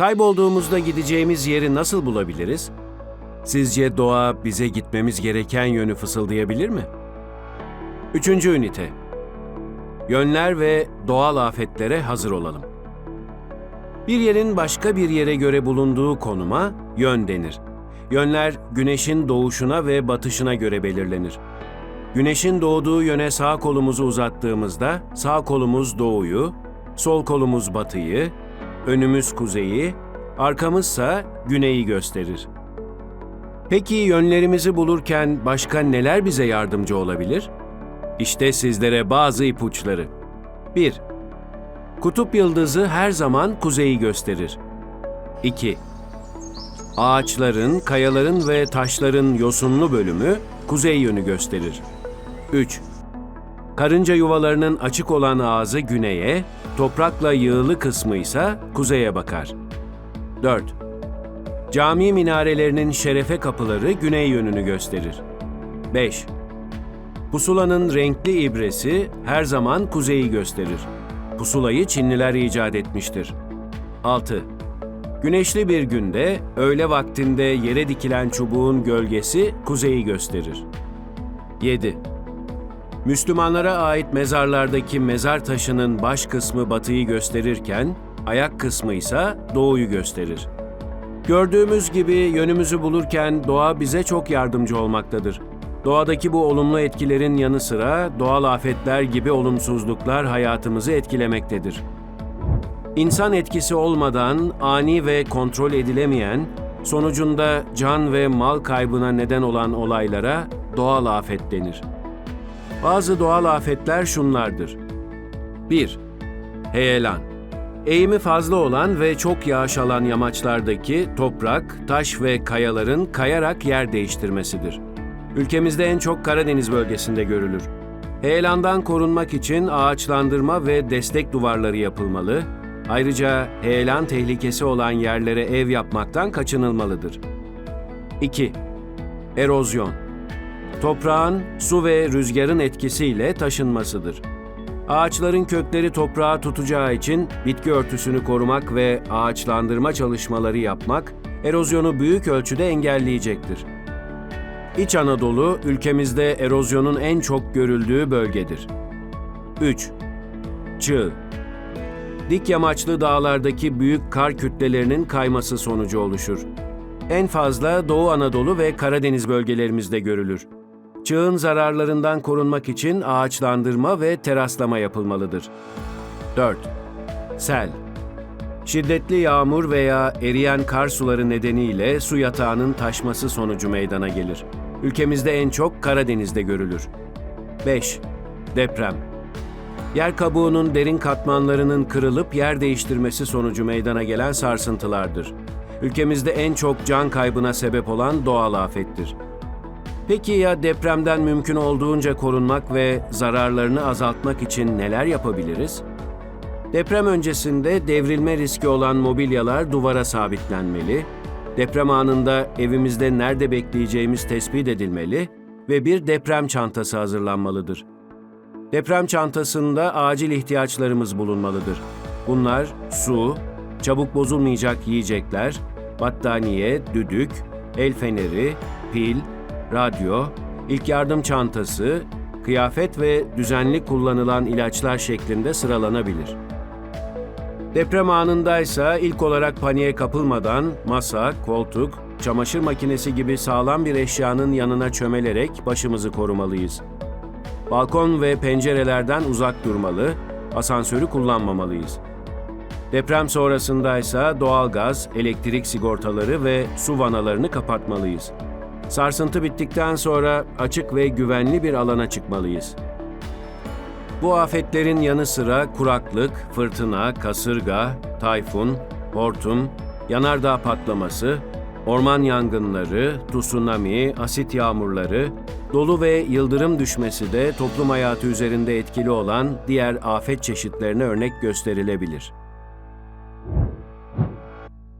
Kaybolduğumuzda gideceğimiz yeri nasıl bulabiliriz? Sizce doğa bize gitmemiz gereken yönü fısıldayabilir mi? Üçüncü ünite. Yönler ve doğal afetlere hazır olalım. Bir yerin başka bir yere göre bulunduğu konuma yön denir. Yönler güneşin doğuşuna ve batışına göre belirlenir. Güneşin doğduğu yöne sağ kolumuzu uzattığımızda sağ kolumuz doğuyu, sol kolumuz batıyı, önümüz kuzeyi, arkamızsa güneyi gösterir. Peki yönlerimizi bulurken başka neler bize yardımcı olabilir? İşte sizlere bazı ipuçları. 1. Kutup yıldızı her zaman kuzeyi gösterir. 2. Ağaçların, kayaların ve taşların yosunlu bölümü kuzey yönü gösterir. 3. Karınca yuvalarının açık olan ağzı güneye, toprakla yığılı kısmı ise kuzeye bakar. 4. Cami minarelerinin şerefe kapıları güney yönünü gösterir. 5. Pusulanın renkli ibresi her zaman kuzeyi gösterir. Pusulayı Çinliler icat etmiştir. 6. Güneşli bir günde öğle vaktinde yere dikilen çubuğun gölgesi kuzeyi gösterir. 7. Müslümanlara ait mezarlardaki mezar taşının baş kısmı batıyı gösterirken ayak kısmı ise doğuyu gösterir. Gördüğümüz gibi yönümüzü bulurken doğa bize çok yardımcı olmaktadır. Doğadaki bu olumlu etkilerin yanı sıra doğal afetler gibi olumsuzluklar hayatımızı etkilemektedir. İnsan etkisi olmadan ani ve kontrol edilemeyen, sonucunda can ve mal kaybına neden olan olaylara doğal afet denir. Bazı doğal afetler şunlardır. 1. Heyelan Eğimi fazla olan ve çok yağış alan yamaçlardaki toprak, taş ve kayaların kayarak yer değiştirmesidir. Ülkemizde en çok Karadeniz bölgesinde görülür. Heyelandan korunmak için ağaçlandırma ve destek duvarları yapılmalı, ayrıca heyelan tehlikesi olan yerlere ev yapmaktan kaçınılmalıdır. 2. Erozyon Toprağın su ve rüzgarın etkisiyle taşınmasıdır. Ağaçların kökleri toprağa tutacağı için bitki örtüsünü korumak ve ağaçlandırma çalışmaları yapmak erozyonu büyük ölçüde engelleyecektir. İç Anadolu ülkemizde erozyonun en çok görüldüğü bölgedir. 3. Çığ Dik yamaçlı dağlardaki büyük kar kütlelerinin kayması sonucu oluşur. En fazla Doğu Anadolu ve Karadeniz bölgelerimizde görülür. Çığın zararlarından korunmak için ağaçlandırma ve teraslama yapılmalıdır. 4. Sel Şiddetli yağmur veya eriyen kar suları nedeniyle su yatağının taşması sonucu meydana gelir. Ülkemizde en çok Karadeniz'de görülür. 5. Deprem Yer kabuğunun derin katmanlarının kırılıp yer değiştirmesi sonucu meydana gelen sarsıntılardır. Ülkemizde en çok can kaybına sebep olan doğal afettir. Peki ya depremden mümkün olduğunca korunmak ve zararlarını azaltmak için neler yapabiliriz? Deprem öncesinde devrilme riski olan mobilyalar duvara sabitlenmeli, deprem anında evimizde nerede bekleyeceğimiz tespit edilmeli ve bir deprem çantası hazırlanmalıdır. Deprem çantasında acil ihtiyaçlarımız bulunmalıdır. Bunlar su, çabuk bozulmayacak yiyecekler, battaniye, düdük, el feneri, pil, radyo, ilk yardım çantası, kıyafet ve düzenli kullanılan ilaçlar şeklinde sıralanabilir. Deprem anındaysa ilk olarak paniğe kapılmadan masa, koltuk, çamaşır makinesi gibi sağlam bir eşyanın yanına çömelerek başımızı korumalıyız. Balkon ve pencerelerden uzak durmalı, asansörü kullanmamalıyız. Deprem sonrasındaysa doğalgaz, elektrik sigortaları ve su vanalarını kapatmalıyız. Sarsıntı bittikten sonra açık ve güvenli bir alana çıkmalıyız. Bu afetlerin yanı sıra kuraklık, fırtına, kasırga, tayfun, hortum, yanardağ patlaması, orman yangınları, tsunami, asit yağmurları, dolu ve yıldırım düşmesi de toplum hayatı üzerinde etkili olan diğer afet çeşitlerine örnek gösterilebilir.